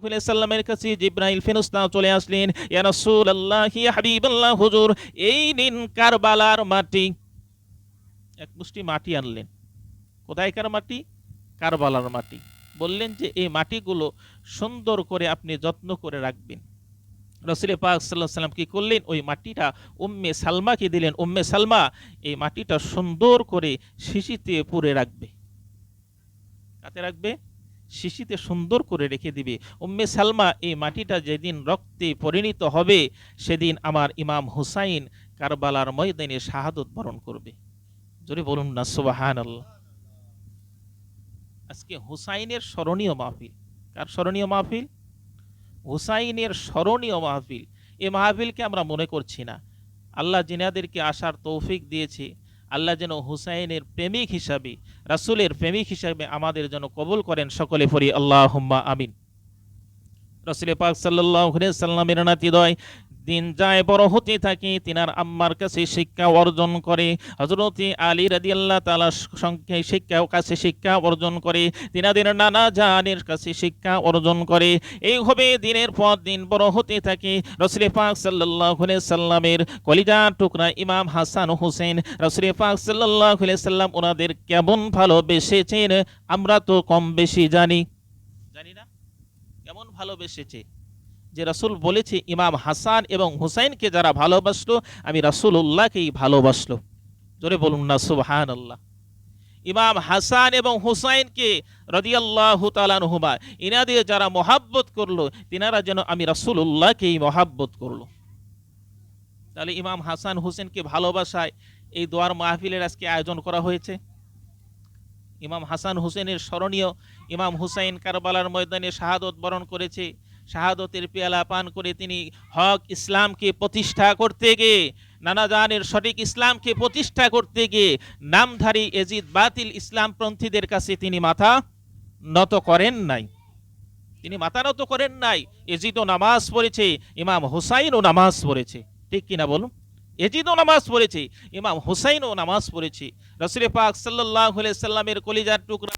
সাল্লামের কাছে জিব্রাইল ফেরেশতা চলে আসলেন, ইয়া রাসূলুল্লাহ, ইয়া হাবিবাল্লাহ, হুজুর, এই নিন কারবালার মাটি এক মুষ্টি মাটি আনলেন। কোথায়কার মাটি? কারবালার মাটি। বললেন যে, এই মাটিগুলো সুন্দর করে আপনি যত্ন করে রাখবেন। রসুল পাক সাল্লাহ সাল্লাম কি করলেন? ওই মাটিটা উম্মে সালমাকে দিলেন। উম্মে সালমা, এই মাটিটা সুন্দর করে শিশিতে পুরে রাখবে। কাতে রাখবে? শিশিতে সুন্দর করে রেখে দিবে। উম্মে সালমা এই মাটিটা যেদিন রক্তে পরিণত হবে, সেদিন আমার ইমাম হুসাইন কারবালার ময়দানে শাহাদত বরণ করবে। জোরে বলুন না সুবাহান আল্লাহ আজকে হুসাইনের স্মরণীয় মাহফিল। কার স্মরণীয় মাহফিল? হুসাইনের স্মরণীয় মাহফিল। এ মাহফিলকে আমরা মনে করছি না। আল্লাহ জিনাদেরকে আসার তৌফিক দিয়েছে আল্লাহ যেন হুসাইনের প্রেমিক হিসাবে, রাসুলের প্রেমিক হিসাবে আমাদের যেন কবুল করেন সকলে ফরি আল্লাহ আমিন। রসুল পাক সাল্লাহ সাল্লামের নাতিদয় দিন যায়, বড় হতে থাকে, তিনার আম্মার কাছে শিক্ষা অর্জন করে। হজরতে আলী রাদি আল্লাহ তালা সংখ্যায় শিক্ষা কাছে শিক্ষা অর্জন করে, তিনাদের নানা জানের কাছে শিক্ষা অর্জন করে। এইভাবে দিনের পর দিন বড় হতে থাকে। রসুল পাক সাল্লাহ সাল্লামের কলিজা টুকরা ইমাম হাসান হোসেন, রসুল পাক সাল্লাহ সাল্লাম ওনাদের কেমন ভালোবেসেছেন আমরা তো কম বেশি জানি। জানি না? কেমন ভালোবেসেছে? যে রাসূল বলেছে, ইমাম হাসান এবং হুসাইনকে যারা ভালোবাসলো, আমি রাসূলুল্লাহকেই ভালোবাসলো। জোরে বলুন না, সুবহানাল্লাহ। ইমাম হাসান এবং হুসাইনকে রদিয়াল্লাহু তালানহুমা ইনাদের যারা মহাব্বত করল, তিনারা যেন আমি রাসূলুল্লাহকেই মহাব্বত করল। তাহলে ইমাম হাসান হুসেনকে ভালোবাসায় এই দোয়ার মাহফিলের আজকে আয়োজন করা হয়েছে। ইমাম হাসান হুসেনের স্মরণীয় ইমাম হুসাইন কারবালার ময়দানে শাহাদত বরণ করেছে। শাহাদতের পেয়ালা পান করে তিনি হক ইসলামকে প্রতিষ্ঠা করতে গিয়ে নানা জানের সঠিক ইসলামকে প্রতিষ্ঠা করতে গিয়ে, নামধারী এজিদ বাতিল ইসলামপন্থীদের কাছে তিনি মাথা নত করেন নাই। তিনি মাথা নত করেন নাই। এজিদও নামাজ পড়েছে, ইমাম হুসাইনও নামাজ পড়েছে। ঠিক কিনা বলুন? এজিদও নামাজ পড়েছে, ইমাম হুসাইনও নামাজ পড়েছে। রসুল পাক সাল্লাহ সাল্লামের কলিজার টুকরা